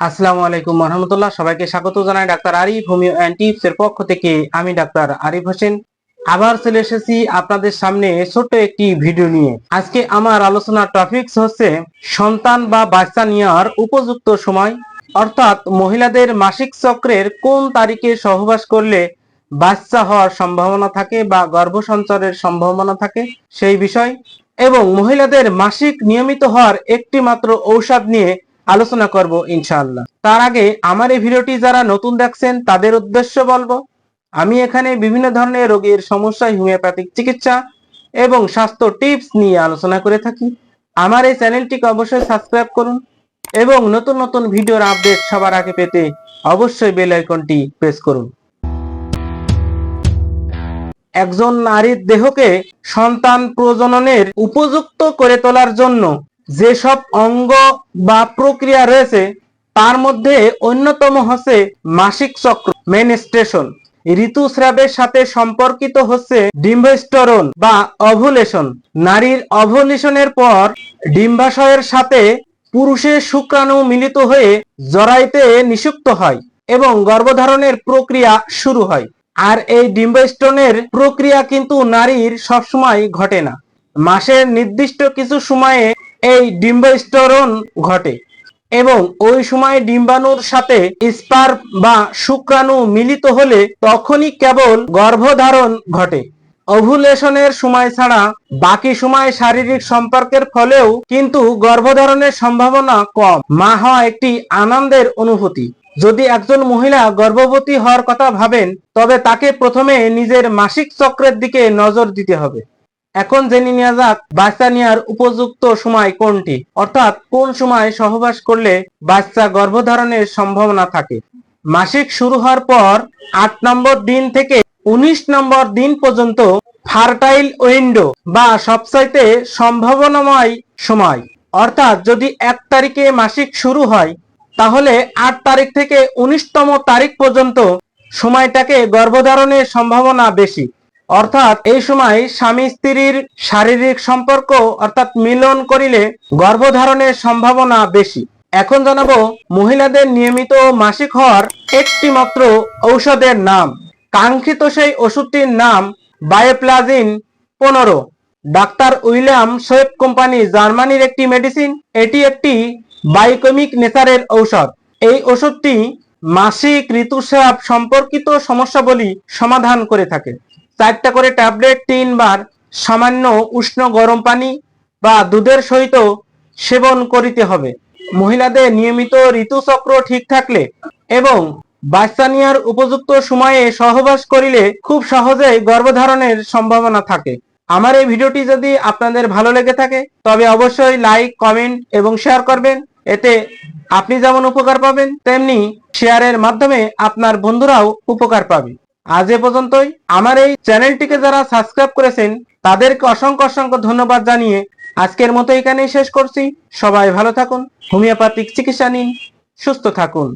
আসসালামু আলাইকুম রহমতুল্লাহ। সবাইকে স্বাগত জানাই doctor Arif homeo and tips এর পক্ষ থেকে। আমি ডাক্তার আরিফ হোসেন। আবার চলে এসেছি আপনাদের সামনে ছোট্ট একটি ভিডিও নিয়ে। আজকে আমার আলোচনার টপিকস হচ্ছে সন্তান বা বাচ্চা নেওয়ার উপযুক্ত সময়। অর্থাৎ মহিলাদের মাসিক চক্রের কোন তারিখে সহবাস করলে বাচ্চা হওয়ার সম্ভাবনা থাকে বা গর্ভসঞ্চারের সম্ভাবনা থাকে সেই বিষয়। এবং মহিলাদের মাসিক নিয়মিত হওয়ার একটি মাত্র ঔষধ নিয়ে আলোচনা করব ইনশাআল্লাহ। তার আগে আমার এই ভিডিওটি যারা নতুন দেখছেন, তাদের উদ্দেশ্য বলব, আমি এখানে বিভিন্ন ধরনের রোগীর সমস্যায় হোমিওপ্যাথিক চিকিৎসা এবং স্বাস্থ্য টিপস নিয়ে আলোচনা করে থাকি। আমার এই চ্যানেলটিকে অবশ্যই সাবস্ক্রাইব করুন এবং নতুন নতুন ভিডিওর আপডেট সবার আগে পেতে অবশ্যই বেল আইকনটি প্রেস করুন। একজন নারীর দেহকে সন্তান প্রজননের উপযুক্ত করে তোলার জন্য যেসব অঙ্গ বা প্রক্রিয়া রয়েছে, তার মধ্যে অন্যতম হচ্ছে মাসিক চক্র মেনস্ট্রেশন ঋতুস্রাবের সাথে সম্পর্কিত হচ্ছে ডিম্বস্টরন বা অভুলেশন। নারীর অভুলেশনের পর ডিম্বাশয়ের সাথে পুরুষের শুক্রাণু মিলিত হয়ে জরাইতে নিষিক্ত হয় এবং গর্ভধারণের প্রক্রিয়া শুরু হয়। আর এই ডিম্বস্টোনের প্রক্রিয়া কিন্তু নারীর সবসময় ঘটে না। মাসের নির্দিষ্ট কিছু সময়ে এই ডিম্বস্টোরন ঘটে এবং ওই সময় ডিম্বাণুর সাথে স্পার্ম বা শুক্রাণু মিলিত হলে তখনই কেবল গর্ভধারণ ঘটে। ওভুলেশনের সময় ছাড়া বাকি সময় শারীরিক সম্পর্কের ফলেও কিন্তু গর্ভধারণের সম্ভাবনা কম। মা হওয়া একটি আনন্দের অনুভূতি। যদি একজন মহিলা গর্ভবতী হওয়ার কথা ভাবেন, তবে তাকে প্রথমে নিজের মাসিক চক্রের দিকে নজর দিতে হবে। এখন জেনে নেওয়া যাক বাচ্চা নেওয়ার উপযুক্ত সময় কোনটি, অর্থাৎ কোন সময় সহবাস করলে বাচ্চা গর্ভধারণের সম্ভাবনা থাকে। মাসিক শুরু হওয়ার পর আট নম্বর দিন থেকে উনিশ নম্বর দিন পর্যন্ত ফার্টাইল উইন্ডো বা সবচাইতে সম্ভাবনাময় সময়, অর্থাৎ যদি এক তারিখে মাসিক শুরু হয়, তাহলে আট তারিখ থেকে উনিশতম তারিখ পর্যন্ত সময়টাকে গর্ভধারণের সম্ভাবনা বেশি। অর্থাৎ এই সময় স্বামী স্ত্রীর শারীরিক সম্পর্ক অর্থাৎ মিলন করিলে গর্ভধারণের সম্ভাবনা বেশি। এখন জানাব, মহিলাদের নিয়মিত মাসিক হওয়ার একটি মাত্র ঔষধের নাম। কাঙ্ক্ষিত সেই ওষুধটির নাম বায়োপ্লাজিন পনেরো। ডাক্তার উইলিয়াম সোয়েব কোম্পানি জার্মানির একটি মেডিসিন, এটি একটি বায়োকেমিক নেচারের ঔষধ। এই ওষুধটি মাসিক ঋতুস্রাব সম্পর্কিত সমস্যাবলী সমাধান করে থাকে। চারটা করে ট্যাবলেট তিনবার সামান্য উষ্ণ গরম পানি বা দুধের সহিত সেবন করিতে হবে। মহিলাদের নিয়মিত ঋতুচক্র ঠিক থাকলে এবং বাচ্চা উপযুক্ত সময়ে সহবাস করিলে খুব সহজেই গর্ভধারণের সম্ভাবনা থাকে। আমার এই ভিডিওটি যদি আপনাদের ভালো লেগে থাকে, তবে অবশ্যই লাইক, কমেন্ট এবং শেয়ার করবেন। এতে আপনি যেমন উপকার পাবেন, তেমনি শেয়ারের মাধ্যমে আপনার বন্ধুরাও উপকার পাবে। আজ এ পর্যন্তই। আমার এই চ্যানেলটিকে যারা সাবস্ক্রাইব করেছেন, তাদেরকে অসংখ্য অসংখ্য ধন্যবাদ জানিয়ে আজকের মতো এখানেই শেষ করছি। সবাই ভালো থাকুন, হোমিওপ্যাথিক চিকিৎসা নিন, সুস্থ থাকুন।